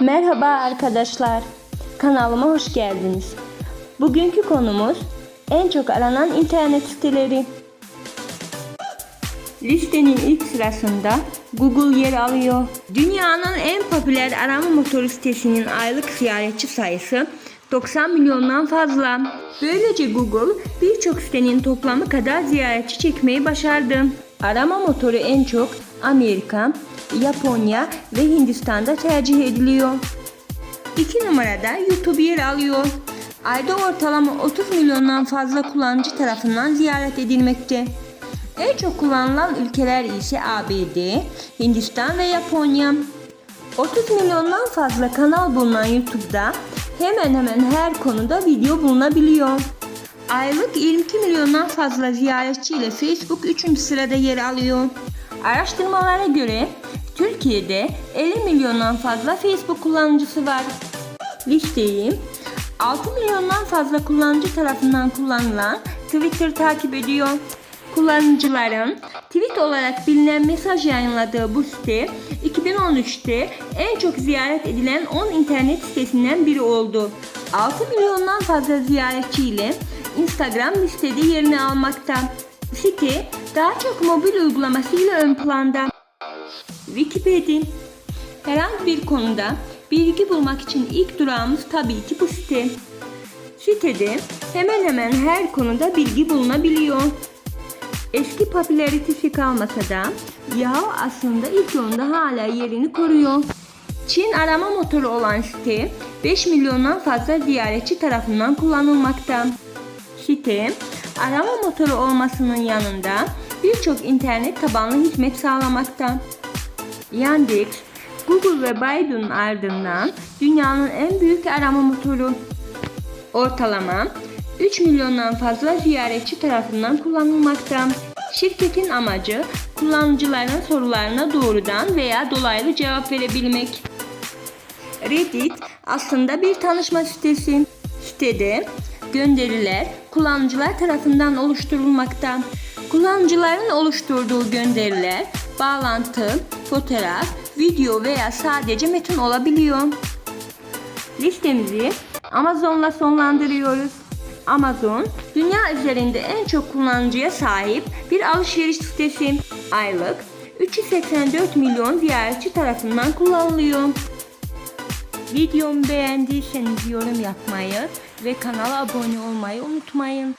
Merhaba arkadaşlar. Kanalıma hoş geldiniz. Bugünkü konumuz en çok aranan internet siteleri. Listenin ilk sırasında Google yer alıyor. Dünyanın en popüler arama motoru sitesinin aylık ziyaretçi sayısı 90 milyondan fazla. Böylece Google birçok sitenin toplamı kadar ziyaretçi çekmeyi başardı. Arama motoru en çok Amerika, Japonya ve Hindistan'da tercih ediliyor. 2 numarada YouTube yer alıyor. Ayda ortalama 30 milyondan fazla kullanıcı tarafından ziyaret edilmekte. En çok kullanılan ülkeler ise ABD, Hindistan ve Japonya. 30 milyondan fazla kanal bulunan YouTube'da hemen hemen her konuda video bulunabiliyor. Aylık 22 milyondan fazla ziyaretçi ile Facebook 3. sırada yer alıyor. Araştırmalara göre Türkiye'de 50 milyondan fazla Facebook kullanıcısı var. Listeyi 6 milyondan fazla kullanıcı tarafından kullanılan Twitter takip ediyor. Kullanıcıların tweet olarak bilinen mesaj yayınladığı bu site 2013'te en çok ziyaret edilen 10 internet sitesinden biri oldu. 6 milyondan fazla ziyaretçi ile Instagram listede yerini almakta. Site daha çok mobil uygulamasıyla ön planda. Wikipedia Herhangi bir konuda bilgi bulmak için ilk durağımız tabii ki bu site. Sitede hemen hemen her konuda bilgi bulunabiliyor. Eski popülaritesi kalmasa da Yahoo aslında ilk onda hala yerini koruyor. Çin arama motoru olan site 5 milyondan fazla ziyaretçi tarafından kullanılmakta. Site arama motoru olmasının yanında birçok internet tabanlı hizmet sağlamakta. Yandex, Google ve Baidu'nun ardından dünyanın en büyük arama motoru. Ortalama 3 milyondan fazla ziyaretçi tarafından kullanılmakta. Şirketin amacı kullanıcıların sorularına doğrudan veya dolaylı cevap verebilmek. Reddit aslında bir tanışma sitesi. Sitede gönderiler kullanıcılar tarafından oluşturulmakta. Kullanıcıların oluşturduğu gönderiler bağlantı, fotoğraf, video veya sadece metin olabiliyor. Listemizi Amazon'la sonlandırıyoruz. Amazon, dünya üzerinde en çok kullanıcıya sahip bir alışveriş sitesi. Aylık 384 milyon ziyaretçi tarafından kullanılıyor. Videomu beğendiyseniz yorum yapmayı ve kanala abone olmayı unutmayın.